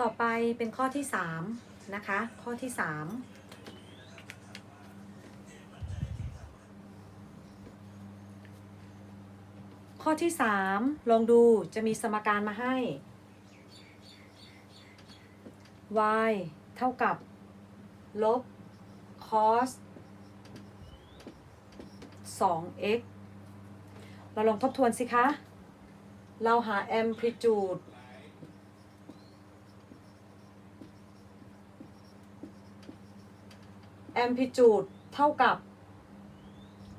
ต่อไปเป็นข้อที่สามนะคะ ข้อที่สามข้อที่สามลองดูจะมีสมการมาให้ y เท่ากับ ลบ cos 2x เราลองทบทวนสิคะ เราหา amplitude amplitude เท่ากับ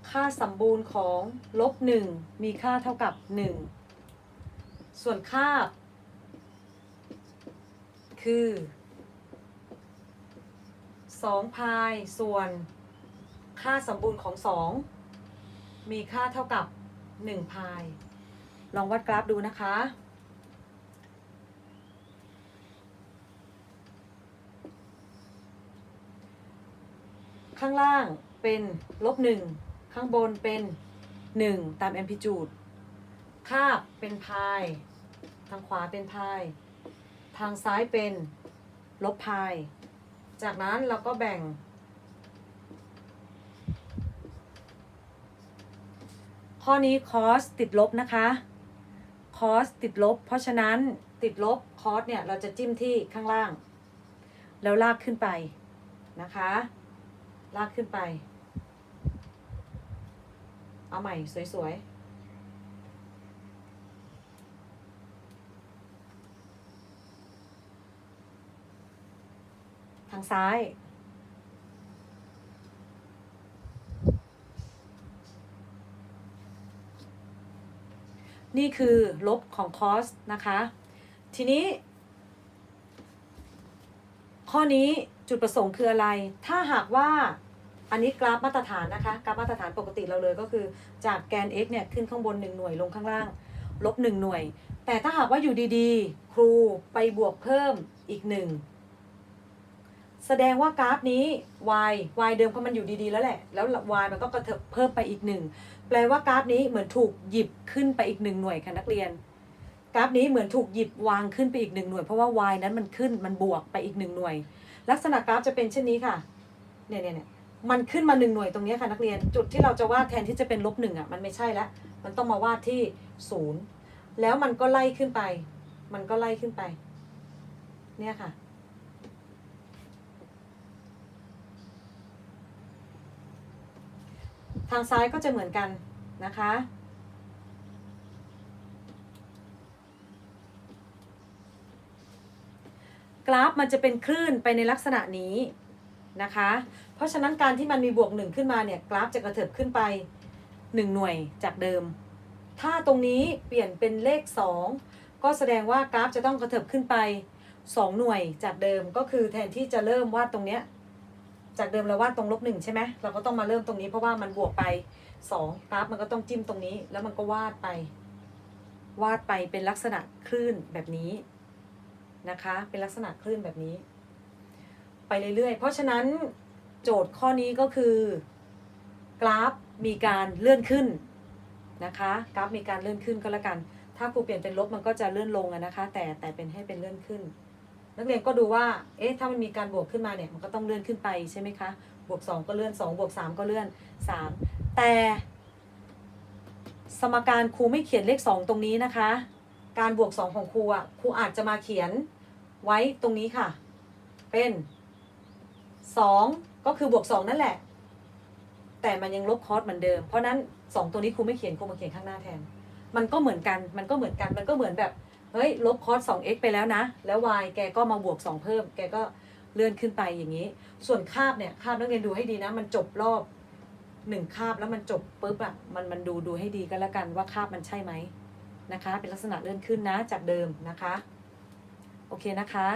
ค่าสมบูรณ์ของลบหนึ่งมีค่าเท่ากับหนึ่งส่วนค่า คือ2พายส่วนค่าสมบูรณ์ของ2มีค่าเท่ากับ1พาย ลองวัดกราฟดูนะคะ ข้างล่างเป็นลบ1ข้างบนเป็น 1 ตาม amplitude คาบเป็นพาย ทางขวาเป็นพาย ทางซ้ายเป็นลบพาย จากนั้นเราก็แบ่ง ข้อนี้ cos ติดลบนะคะ cos ติดลบ เพราะฉะนั้นติดลบ cos เนี่ย เราจะจิ้มที่ข้างล่าง แล้วลากขึ้นไปนะคะ ลากขึ้นไป เอาใหม่ สวย ๆทางซ้าย นี่คือลบของ cos นะคะ ทีนี้ ข้อนี้ จุดประสงค์คืออะไร ถ้าหากว่าอันนี้กราฟมาตรฐานนะคะ กราฟมาตรฐานปกติเราเลยก็คือ จากแกน x เนี่ยขึ้นข้างบน 1 หน่วยลงข้างล่าง ลบ 1 หน่วย แต่ถ้าหากว่าอยู่ดีๆ ครูไปบวกเพิ่มอีก 1 แสดงว่ากราฟนี้ y y เดิมเพราะมันอยู่ดีๆ แล้วแหละ แล้ว y มันก็กระเถิบเพิ่มไปอีกหนึ่งแปลว่ากราฟนี้เหมือนถูกหยิบขึ้นไปอีกหนึ่งหน่วยค่ะนักเรียน กราฟนี้เหมือนถูกหยิบวางขึ้นไปอีกหนึ่งหน่วย เพราะว่า y นั้นมันขึ้นมันบวกไปอีกหนึ่งหน่วย ลักษณะกราฟจะเป็นเช่นนี้ค่ะเนี่ยเนี่ยเนี่ยมันขึ้นมาหนึ่งหน่วยตรงนี้ค่ะนักเรียน จุดที่เราจะวาดแทนที่จะเป็นลบหนึ่งอะมันไม่ใช่แล้วมันต้องมาวาดที่ศูนย์แล้วมันก็ไล่ขึ้นไป มันก็ไล่ขึ้นไป เนี่ยค่ะ ทางซ้ายก็จะเหมือนกันนะคะ กราฟมันจะเป็นคลื่นไปในลักษณะนี้นะคะ เพราะฉะนั้นการที่มันมีบวกหนึ่งขึ้นมาเนี่ยกราฟจะกระเถิบขึ้นไป 1 หน่วยจากเดิม ถ้าตรงนี้เปลี่ยนเป็นเลข 2 ก็แสดงว่ากราฟจะต้องกระเถิบขึ้นไป 2 หน่วยจากเดิมก็คือแทนที่จะเริ่มวาดตรงเนี้ยจากเดิมเราวาดตรงลบหนึ่งใช่ไหมเราก็ต้องมาเริ่มตรงนี้เพราะว่ามันบวกไป 2 กราฟมันก็ต้องจิ้มตรงนี้ แล้วมันก็วาดไป วาดไปเป็นลักษณะคลื่นแบบนี้ นะคะ เป็นลักษณะคลื่นแบบนี้ ไปเรื่อยๆ เพราะฉะนั้นโจทย์ข้อนี้ก็คือกราฟมีการเลื่อนขึ้นนะคะ กราฟมีการเลื่อนขึ้นก็แล้วกัน ถ้าครูเปลี่ยนเป็นลบมันก็จะเลื่อนลงนะคะ แต่แต่เป็นให้เป็นเลื่อนขึ้น นักเรียนก็ดูว่า เอ๊ะ ถ้ามันมีการบวกขึ้นมาเนี่ยมันก็ต้องเลื่อนขึ้นไปใช่ไหมคะ บวก 2 ก็เลื่อน 2 บวก 3 ก็เลื่อน 3 แต่ สมการครูไม่เขียนเลข 2 ตรงนี้นะคะ การบวก2ของครูอะครูอาจจะมาเขียนไว้ตรงนี้ค่ะ เป็น2ก็คือบวก2นั่นแหละ แต่มันยังลบคอสเหมือนเดิม เพราะนั้น2ตัวนี้ครูไม่เขียนครูมาเขียนข้างหน้าแทน มันก็เหมือนกันมันก็เหมือนกันมันก็เหมือนแบบเฮ้ยลบคอส 2x ไปแล้วนะ แล้ว y แกก็มาบวก 2 เพิ่ม แกก็เลื่อนขึ้นไปอย่างนี้ ส่วนคาบเนี่ยคาบนักเรียนดูให้ดีนะ มันจบรอบหนึ่งคาบแล้วมันจบปุ๊บอะมันมันดูดูให้ดีก็แล้วกันว่าคาบมันใช่ไหม นะคะ เป็นลักษณะเลื่อนขึ้นนะจากเดิมนะคะ โอเคนะคะ